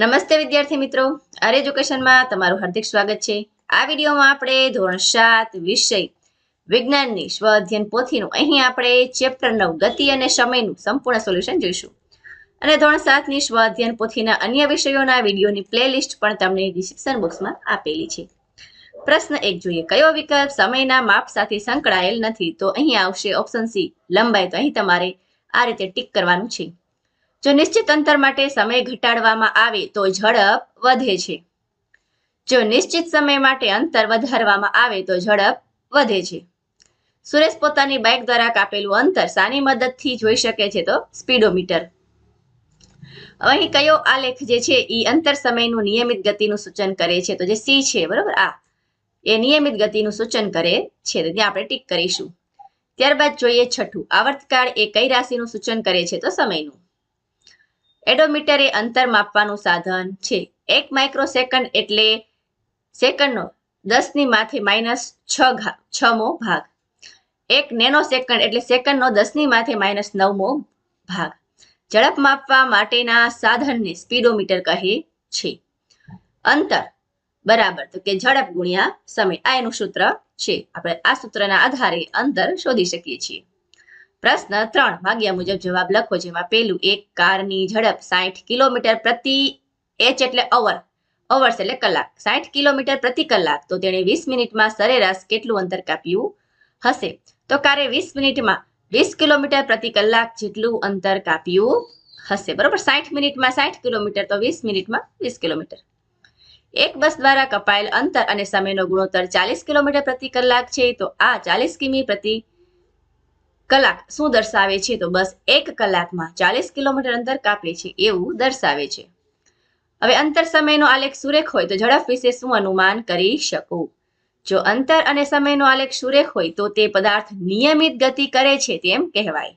નમસ્તે વિદ્યાર્થી મિત્રો. અર એજ્યુકેશનમાં તમારું હાર્દિક સ્વાગત છે. આ વિડીયોમાં આપણે ધોરણ સાત વિષય વિજ્ઞાનની સ્વ અધ્યયન પોથીનું અહીં આપણે ચેપ્ટર નવ, ગતિ અને સમયનું સંપૂર્ણ સોલ્યુશન જોઈશું. અને ધોરણ સાતની સ્વ અધ્યયન પોથીના અન્ય વિષયોના વિડીયોની પ્લેલિસ્ટ પણ તમને ડિસ્ક્રિપ્શન બોક્સમાં આપેલી છે. પ્રશ્ન એક, જોઈએ કયો વિકલ્પ સમયના માપ સાથે સંકળાયેલ નથી? તો અહીં આવશે ઓપ્શન સી લંબાઈ. તો અહીં તમારે આ રીતે ટીક કરવાનું છે. જો નિશ્ચિત અંતર માટે સમય ઘટાડવામાં આવે તો ઝડપ વધે છે. જો નિશ્ચિત સમય માટે અંતર વધારવામાં આવે તો ઝડપ વધે છે. સુરેશ પોતાની બાઇક દ્વારા કાપેલું અંતર સાની મદદથી જોઈ શકે છે તો સ્પીડોમીટર. અહીં કયો આલેખ જે છે એ અંતર સમયનું નિયમિત ગતિનું સૂચન કરે છે તો જે સી છે, બરોબર? આ. એ નિયમિત ગતિનું સૂચન કરે છે ત્યાં આપણે ટીક કરીશું. ત્યારબાદ જોઈએ છઠ્ઠું. આવર્તકાળ એ કઈ રાશિનું સૂચન કરે છે તો સમયનું? એડોમીટર એ અંતર માપવાનું સાધન છે. એક માઇક્રોસેકન્ડ એટલે સેકન્ડનો, દસની માથે માઇનસ છ ઘા, છમો ભાગ. એક નેનો સેકન્ડ એટલે સેકન્ડનો, દસની માથે માઇનસ નવમો ભાગ. ઝડપ માપવા માટેના સાધનને સ્પીડોમીટર કહે છે. અંતર, બરાબર. તો કે ઝડપ ગુણ્યા સમય. આ એનું સૂત્ર છે. આપણે આ સૂત્રના આધારે અંતર શોધી શકીએ છીએ. પ્રશ્ન ત્રણ. ભાગ્યા મુજબ જવાબ લખો, જેમાં પેલું એક કારની ઝડપ સાઠ કિલોમીટર પ્રતિ એચ એટલે અવર અવર્સ એટલે કલાક. સાઠ કિલોમીટર પ્રતિ કલાક. તો તેણે વીસ મિનિટમાં સરેરાશ કેટલું અંતર કાપ્યું હશે? તો કારે વીસ મિનિટમાં વીસ કિલોમીટર પ્રતિ કલાક જેટલું અંતર કાપ્યું હશે. બરોબર? સાઠ મિનિટમાં સાઠ કિલોમીટર, તો વીસ મિનિટમાં વીસ કિલોમીટર. એક બસ દ્વારા કપાયેલ અંતર અને સમયનો ગુણોત્તર ચાલીસ કિલોમીટર પ્રતિ કલાક છે. તો આ ચાલીસ કિમી પ્રતિ કલાક શું દર્શાવે છે? તો બસ એક કલાકમાં ચાલીસ કિલોમીટર અંતર કાપે છે એવું દર્શાવે છે. હવે અંતર સમયનો આલેખ સુરેખ હોય તો ઝડપ વિશે શું અનુમાન કરી શકું? જો અંતર અને સમયનો આલેખ સુરેખ હોય તો તે પદાર્થ નિયમિત ગતિ કરે છે તેમ કહેવાય.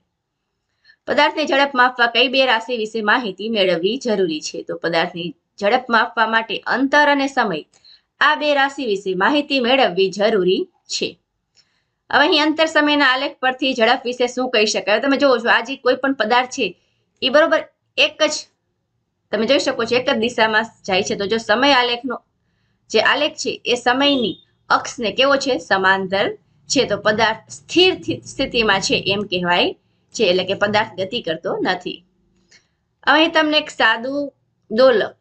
પદાર્થની ઝડપ માપવા કઈ બે રાશિ વિશે માહિતી મેળવવી જરૂરી છે? તો પદાર્થની ઝડપ માપવા માટે અંતર અને સમય આ બે રાશિ વિશે માહિતી મેળવવી જરૂરી છે. હવે અહીં અંતર સમયના આલેખ પરથી ઝડપ વિશે શું કહી શકાય? તમે જોવો છો આજે કોઈ પણ પદાર્થ છે, એ બરોબર એક જ તમે જોઈ શકો છો, એક જ દિશામાં જાય છે. તો જો સમય આલેખનો જે આલેખ છે, એ સમયની અક્ષને કેવો છે? સમાંતર છે. તો પદાર્થ સ્થિર સ્થિતિમાં છે એમ કહેવાય છે, એટલે કે પદાર્થ ગતિ કરતો નથી. હવે તમને એક સાદું દોલક,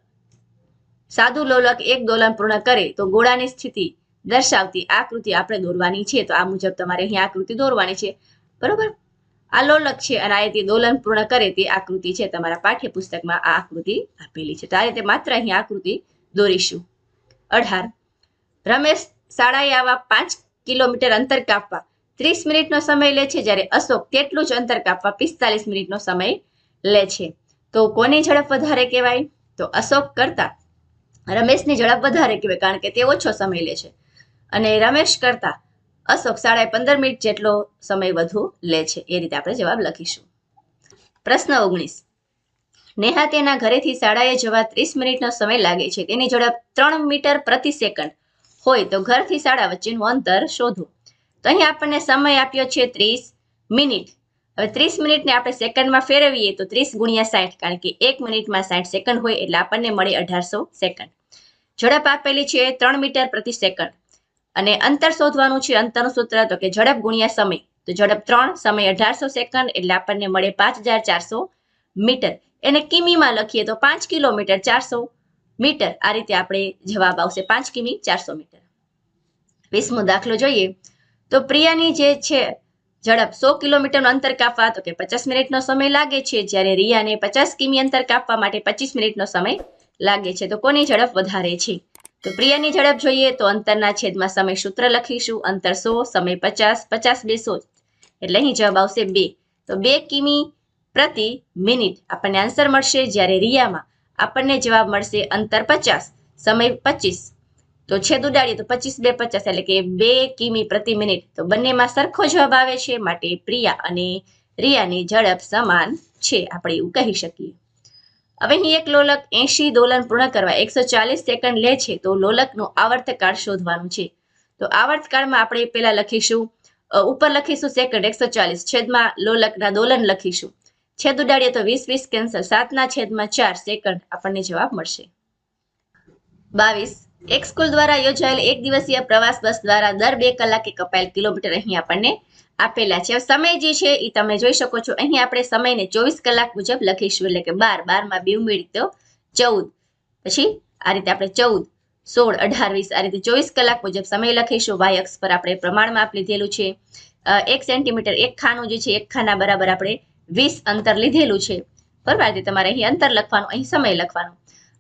સાદું લોલક એક દોલન પૂર્ણ કરે તો ગોળાની સ્થિતિ દર્શાવતી આકૃતિ આપણે દોરવાની છે, તો આ મુજબ તમારે અહીં આકૃતિ દોરવાની છે. બરોબર? આ લોલક છે અને આ તે દોલન પૂર્ણ કરે તે આકૃતિ છે તમારા પાઠ્યપુસ્તકમાં આ આકૃતિ આપેલી છે. તો આ રીતે માત્ર અહીં આકૃતિ દોરીશું. અઢાર. રમેશ શાળાએ આવા પાંચ કિલોમીટર અંતર કાપવા ત્રીસ મિનિટનો સમય લે છે, જ્યારે અશોક તેટલું જ અંતર કાપવા પિસ્તાલીસ મિનિટનો સમય લે છે. તો કોની ઝડપ વધારે કહેવાય? તો અશોક કરતા રમેશની ઝડપ વધારે કહેવાય, કારણ કે તે ઓછો સમય લે છે. અને રમેશ કરતા અશોક સાડા પંદર મિનિટ જેટલો સમય વધુ લે છે. એ રીતે આપણે જવાબ લખીશું. પ્રશ્ન ઓગણીસ. નેહા તેના ઘરેથી શાળાએ જવા ત્રીસ મિનિટનો સમય લાગે છે. તેની ઝડપ ત્રણ મીટર પ્રતિ સેકન્ડ હોય તો ઘરથી શાળા વચ્ચેનું અંતર શોધો. તો અહીં આપણને સમય આપ્યો છે ત્રીસ મિનિટ. હવે ત્રીસ મિનિટને આપણે સેકન્ડમાં ફેરવીએ તો ત્રીસ ગુણ્યા સાઠ, કારણ કે એક મિનિટમાં સાઠ સેકન્ડ હોય એટલે આપણને મળે અઢારસો સેકન્ડ. ઝડપ આપેલી છે ત્રણ મીટર પ્રતિ સેકન્ડ. અને અંતર શોધવાનું છે અંતરનું સૂત્ર તો કે ઝડપ ગુણ્યા સમય. તો ઝડપ ત્રણ, સમય અઢારસો સેકન્ડ એટલે આપણને મળે પાંચ હજાર ચારસો મીટર. એને કિમીમાં લખીએ તો પાંચ કિલોમીટર ચારસો મીટર. આ રીતે આપણે જવાબ આવશે પાંચ કિમી ચારસો મીટર. વીસમો દાખલો જોઈએ. તો પ્રિયાની જે છે, ઝડપ સો કિલોમીટરનું અંતર કાપવા, તો કે પચાસ મિનિટનો સમય લાગે છે. જ્યારે રિયાને પચાસ કિમી અંતર કાપવા માટે પચીસ મિનિટનો સમય લાગે છે. તો કોની ઝડપ વધારે છે? તો પ્રિયાની ઝડપ જોઈએ તો અંતરના છેદમાં સમય સૂત્ર લખીશું. અંતર સો, સમય પચાસ પચાસ બે એટલે અહીં જવાબ આવશે બે. તો બે કિમી પ્રતિ મિનિટ આપણને આન્સર મળશે જ્યારે રિયામાં આપણને જવાબ મળશે અંતર પચાસ, સમય પચીસ. તો છેદ ઉડાડીએ તો પચીસ બે પચાસ એટલે કે બે કિમી પ્રતિ મિનિટ. તો બંનેમાં સરખો જવાબ આવે છે માટે પ્રિયા અને રિયાની ઝડપ સમાન છે. આપણે એવું કહી શકીએ. હવે અહીં એક લોલક એંશી દોલન પૂર્ણ કરવા, એકસો ચાલીસ સેકન્ડ લે છે, તો લોલકનું આવર્તકાળ શોધવાનું છે. તો આવર્તકાળમાં આપણે પહેલા લખીશું. ઉપર લખીશું સેકન્ડ, એકસો ચાલીસ. છેદમાં લોલકના દોલન લખીશું. છેદ ઉડાડીએ તો વીસ વીસ કેન્સલ. સાતના છેદમાં ચાર સેકન્ડ આપણને જવાબ મળશે. બાવીસ. એક સ્કૂલ દ્વારા યોજાયેલ એક દિવસીય પ્રવાસ બસ દ્વારા દર બે કલાકે કપાયેલ કિલોમીટર અહીં આપણને આપેલા છે. સમય જે છે એ તમે જોઈ શકો છો. અહીં આપણે સમયને ચોવીસ કલાક મુજબ લખીશું એટલે કે બાર બારમાં બે ઉમેરી તો ચૌદ. પછી આ રીતે આપણે ચૌદ, સોળ, અઢાર, વીસ આ રીતે ચોવીસ કલાક મુજબ સમય લખીશું. વાય અક્ષ પર આપણે પ્રમાણમાં આપ લીધેલું છે. એક સેન્ટીમીટર એક ખાનું જે છે, એક ખાના બરાબર આપણે વીસ અંતર લીધેલું છે. બરાબર? તમારે અહીં અંતર લખવાનું, અહીં સમય લખવાનો.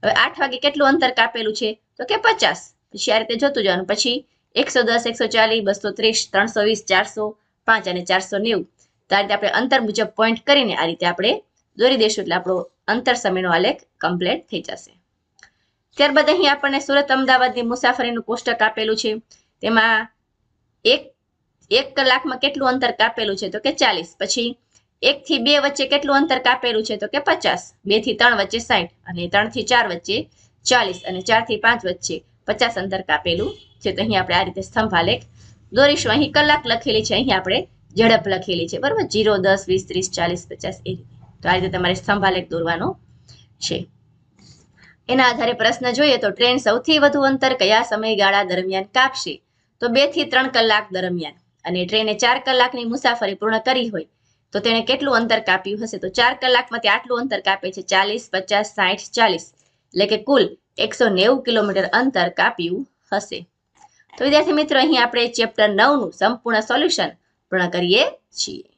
હવે આઠ વાગે કેટલું અંતર કાપેલું છે? તો કે પચાસ. પછી આ રીતે જોતું જવાનું. પછી એકસો દસ, એકસો ચાલીસ, બસો ત્રીસ, ત્રણસો વીસ, ચારસો પાંચ અને ચારસો નેવું. તો આ રીતે આપણે અંતર મુજબ પોઈન્ટ કરીને આ રીતે આપણે દોરી દઈશું. એટલે આપણો અંતર સમયનો આલેખ કમ્પ્લીટ થઈ જશે. ત્યારબાદ અહીં આપણને સુરત અમદાવાદની મુસાફરીનું કોષ્ટક આપેલું છે. તેમાં એક એક કલાકમાં કેટલું અંતર કાપેલું છે? તો કે ચાલીસ. પછી એક થી બે વચ્ચે કેટલું અંતર કાપેલું છે? તો કે પચાસ. બેથી ત્રણ વચ્ચે સાઠ અને ત્રણથી ચાર વચ્ચે ચાલીસ. અને ચારથી પાંચ વચ્ચે પચાસ અંતર કાપેલું છે. તો અહીં આપણે આ રીતે સ્તંભાલેખ દોરીશું. અહીં કલાક લખેલી છે. અહીં આપણે ઝડપ લખેલી છે. બરાબર? જીરો, દસ, વીસ, ત્રીસ, ચાલીસ, પચાસ એ તો આ રીતે તમારે સ્તંભાલેખ દોરવાનો છે. એના આધારે પ્રશ્ન જોઈએ તો ટ્રેન સૌથી વધુ અંતર કયા સમયગાળા દરમિયાન કાપશે? તો બેથી ત્રણ કલાક દરમિયાન. અને ટ્રેને ચાર કલાકની મુસાફરી પૂર્ણ કરી હોય તો તેણે કેટલું અંતર કાપ્યું હશે? તો ચાર કલાકમાં આટલું અંતર કાપે છે ચાલીસ, પચાસ સાઠ ચાલીસ. એટલે કે કુલ એકસો નેવું કિલોમીટર અંતર કાપ્યું હશે. તો વિદ્યાર્થી મિત્રો, અહીં આપણે ચેપ્ટર નવનું સંપૂર્ણ સોલ્યુશન પૂર્ણ કરીએ છીએ.